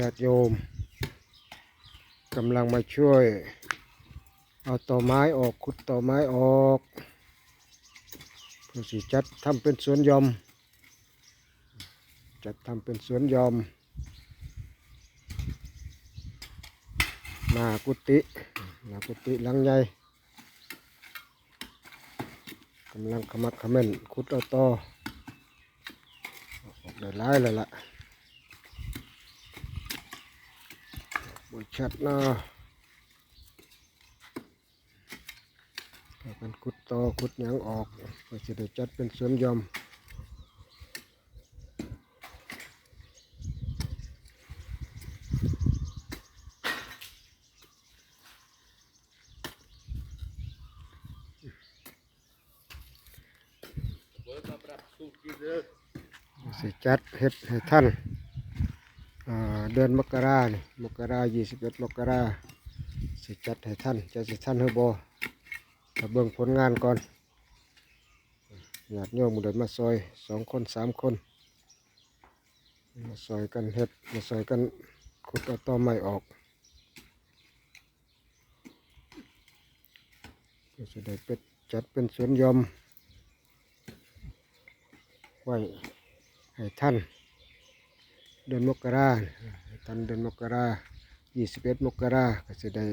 ญาติโยมกำลังมาช่วย เอาต่อไม้ออกขุดต่อไม้ออกเพื่อสิจัดทำเป็นสวนยอม จัดทำเป็นสวนยอม นากุฏินากุฏิหลังใหญ่กำลังขมักขม้นขุดเอาต่อออกได้หลายเลยล่ะ บนชัดเนาะพากันขุดต่อขุดหยังออกเพื่อจะได้จัดเป็นสวนหยอมสิจัดเฮ็ดให้ท่านอ่า เดือนมกรานี่มกรายี่สิบเอ็ดมกราสิจัดให้ท่านจะสิท่านเฮอบอถ้าเบิ่งผลงานก่อนญาติโยมเดินมาซอยสองคนสามคนมาซอยกันเฮ็ดมาซอยกันขุดเอาตอไม้ออกเพื่อจะได้เป็ดจัดเป็นสวนยอมไว้ให้ท่าน เดือนมกราให้ท่านเดือนมกรายี่สิบเอ็ดมกราก็จะได้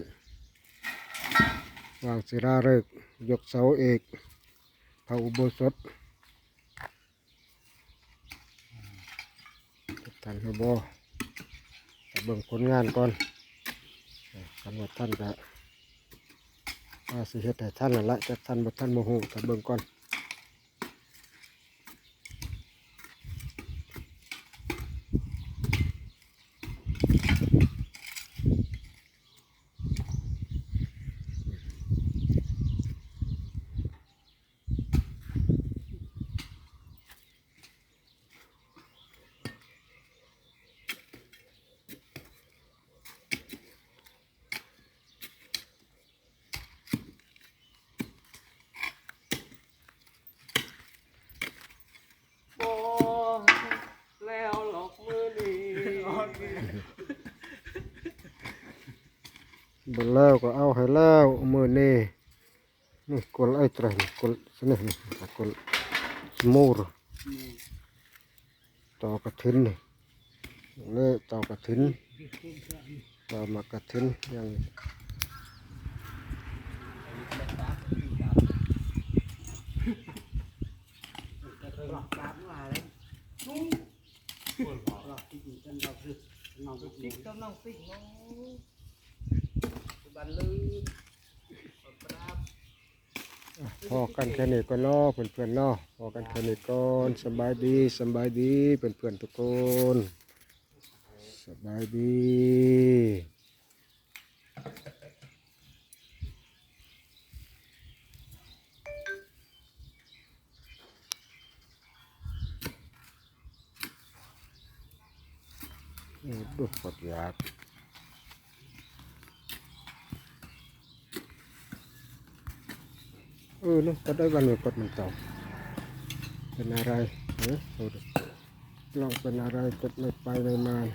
วางศิลาฤกษ์ยกเสาเอกพระอุโบสถท่านเขาบอแต่เบิ่งผลงานก่อนกันว่าท่านจะว่าสิเฮ็ดให้ท่านนั่นละจากท่านบ่ท่านโมโหแต่เบิ่งก่อน บอแล้วหลอกมือนี่ บนแล้วก็เอาให้แล้วมือนี่นี่กลไอ้ตรนี่กลสนี่กลสมูรต่อกระถินนี่นี่ต่อกระถินต่อมากระถินยังติ๊กกำลังติ๊กน้องบันลืมปราบ พอกันแค่นี้ก็รอเพื่อนๆเนาะพอกันแค่นี้ก่อนสบายดีสบายดีเพื่อนๆทุกคนสบายดีโอ้ดูปวดยาก เออเนาะก็ได้วันนี้กดมันตอเป็นอะไรเออลองเป็นอะไรกดไม่ไปไม่มา